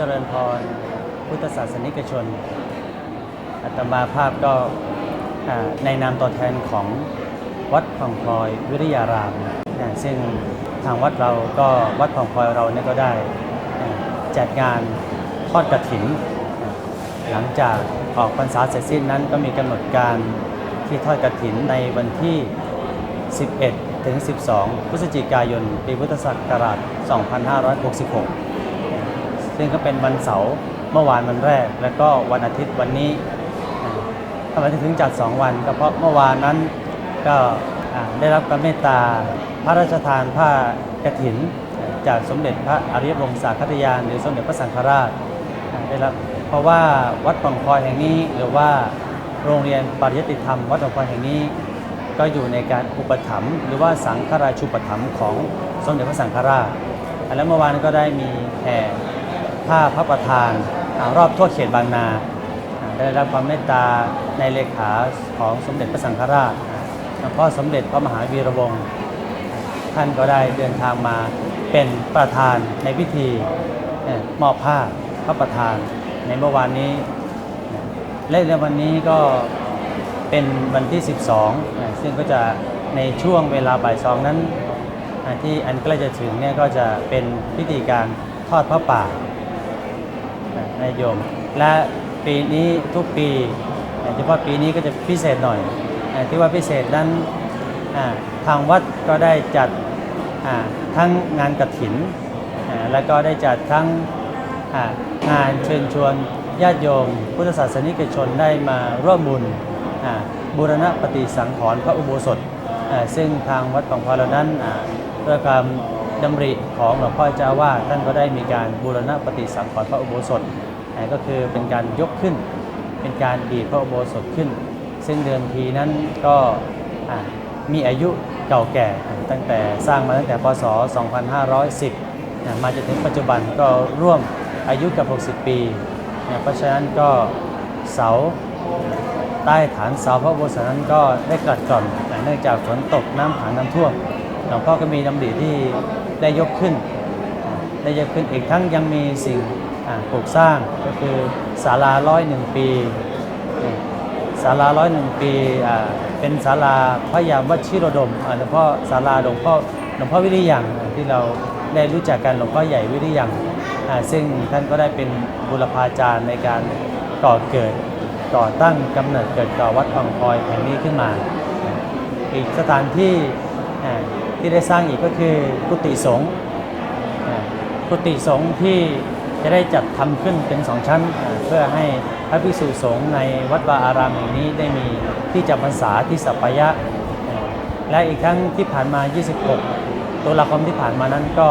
เจริญพรพุทธศาสนิกชนอาตมาภาพก็ในนามตัวแทนของวัดผ่องพลอยวิริยาราม ซึ่งทางวัดเราก็วัดผ่องพลอยเราเนี่ยก็ได้จัดงานทอดกระถินนหลังจากออกพรรษาเสร็จสิ้นนั้นก็มีกำหนดการที่ทอดกระถินในวันที่ 11 ถึง 12 พฤศจิกายน ปีพุทธศักราช 2566 ซึ่งก็เป็นวันเสาร์เมื่อวานวันแรก แล้วก็วันอาทิตย์วันนี้ทำไมถึงจัด 2 วัน ก็เพราะเมื่อวานนั้นก็ได้รับการเมตตาพระราชทานผ้ากฐิน จากสมเด็จพระอริยวงศาคตยาน หรือสมเด็จพระสังฆราชได้รับเพราะว่าวัดปังคอยแห่งนี้ หรือว่าโรงเรียนปริยติธรรม วัดปังคอยแห่งนี้ ก็อยู่ในการอุปถัมภ์หรือว่าสังฆราชูปถัมภ์ของสมเด็จพระสังฆราช และเมื่อวานก็ได้มีแห่ ผ้าพระประธานอรอบทั่วเขตบางนา ได้รับความเมตตาในเลขาของสมเด็จพระสังฆราชหลวงพ่อสมเด็จพระมหาวีระวงศ์ท่านก็ได้เดินทางมาเป็นประธานในพิธีมอบผ้าพระประธานในเมื่อวานนี้ และในวันนี้ก็เป็นวันที่ 12 ซึ่งก็จะในช่วงเวลาบ่ายสองนั้นที่อันใกล้จะถึงเนี่ยก็จะเป็นพิธีการทอดพระป่า นายโยม และปีนี้ทุกปีเฉพาะปีนี้ก็จะพิเศษหน่อย ที่ว่าพิเศษนั้นทางวัดก็ได้จัดทั้งงานกฐินอ่าแล้วก็ได้จัดทั้งงานเชิญชวนญาติโยม พุทธศาสนิกชนได้มาร่วมบุญบูรณปฏิสังขรณ์พระอุโบสถ ซึ่งทางวัดของพอเรานั้นด้วยความดำริของหลวงพ่อเจ้าว่าท่านก็ได้มีการบูรณปฏิสังขรณ์พระอุโบสถ ก็คือเป็นการยกขึ้น เป็นการดีดพระอุโบสถขึ้น ซึ่งเดิมทีนั้นก็มีอายุเก่าแก่ตั้งแต่สร้างมาตั้งแต่พศ 2510 มาจนถึงปัจจุบันก็ร่วมอายุกับ 60 ปี เพราะฉะนั้นก็เสาใต้ฐานเสาพระอุโบสถนั้นก็ได้กลัดกร่อนเนื่องจากฝนตกน้ำขังน้ำท่วมหลวงพ่อก็มีดำริที่ได้ยกขึ้น ได้ยกขึ้นอีกทั้งยังมีสิ่ง ปลูกสร้างก็คือศาลาร้อยหนึ่งปีศาลาร้อยหนึ่งปีเป็นศาลาพระยามวชิรดมหลวงพ่อศาลาหลวงพ่อหลวงพ่อวิริยังที่เราได้รู้จักกันหลวงพ่อใหญ่วิริยังซึ่งท่านก็ได้เป็นบุรพาจารย์ในการก่อเกิดก่อตั้งกำเนิดเกิดก่อวัดพังพลอยแห่งนี้ขึ้นมา อีกสถานที่ที่ได้สร้างอีกก็คือกุฏิสงฆ์กุฏิสงฆ์ที่ จะได้จัดทำขึ้นเป็นสองชั้น เพื่อให้พระภิกษุสงฆ์ในวัดวาอารามแห่งนี้ได้มีที่จำพรรษาที่สัปยะอ่าและอีกทั้งที่ผ่านมา 26ตุลาคมที่ผ่านมานั้นก็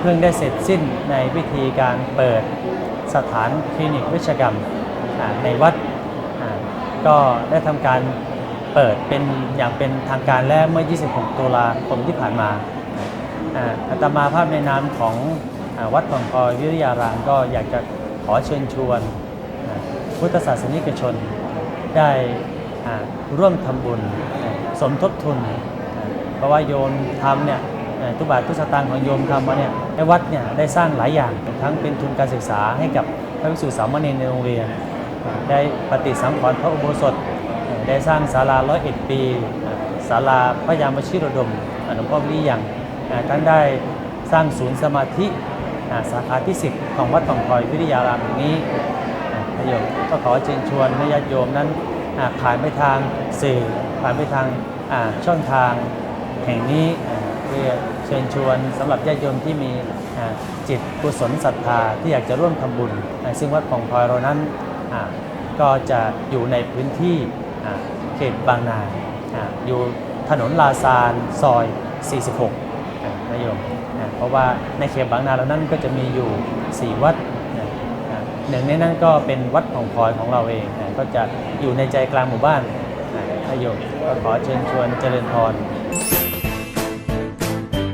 เพิ่งได้เสร็จสิ้นในพิธีการเปิดสถานคลินิกวิชกรรมในวัดก็ได้ทำการเปิดเป็นอย่างเป็นทางการแล้วเมื่อ 26ตุลาคมที่ผ่านมาอาตมาภาพในนามของ วัดฝั่งคอยวิริยารามก็อยากจะขอเชิญชวน พุทธศาสนิกชนได้ร่วมทำบุญสมทบทุน เพราะว่าโยมทำเนี่ยทุกบาททุกสตางค์ของโยมทำมาเนี่ยในวัดเนี่ยได้สร้างหลายอย่างทั้งเป็นทุนการศึกษาให้กับพระภิกษุสามเณรในโรงเรียน ได้ปฏิสังขรณ์พระอุโบสถ ได้สร้างศาลาร้อยเอ็ดปีศาลาพระยามชิรดมหลวงพ่อวิริยังอ่าท่านได้สร้างศูนย์สมาธิ สาขาที่ 10 ของวัดฝั่งพลอยวิทยารามแห่งนี้อ่าโยมก็ขอเชิญชวนญาติโยมนั้นอ่าผ่านไปทางสื่อผ่านไปทางช่องทางแห่งนี้เพื่อเชิญชวนสำหรับญาติโยมที่มีจิตกุศลศรัทธาที่อยากจะร่วมทำบุญ ซึ่งวัดฝั่งพลอยเรานั้นก็จะอยู่ในพื้นที่เขตบางนาอยู่ถนนลาซานซอย 46 นายโยมนะเพราะว่าในเขตบางนาเรานั้นก็จะมีอยู่ 4 วัดนะอะหนึ่งในนั้นก็เป็นวัดของพลอยของเราเองนะก็จะอยู่ในใจกลางหมู่บ้านนะนายโยมก็ขอเชิญชวนเจริญพร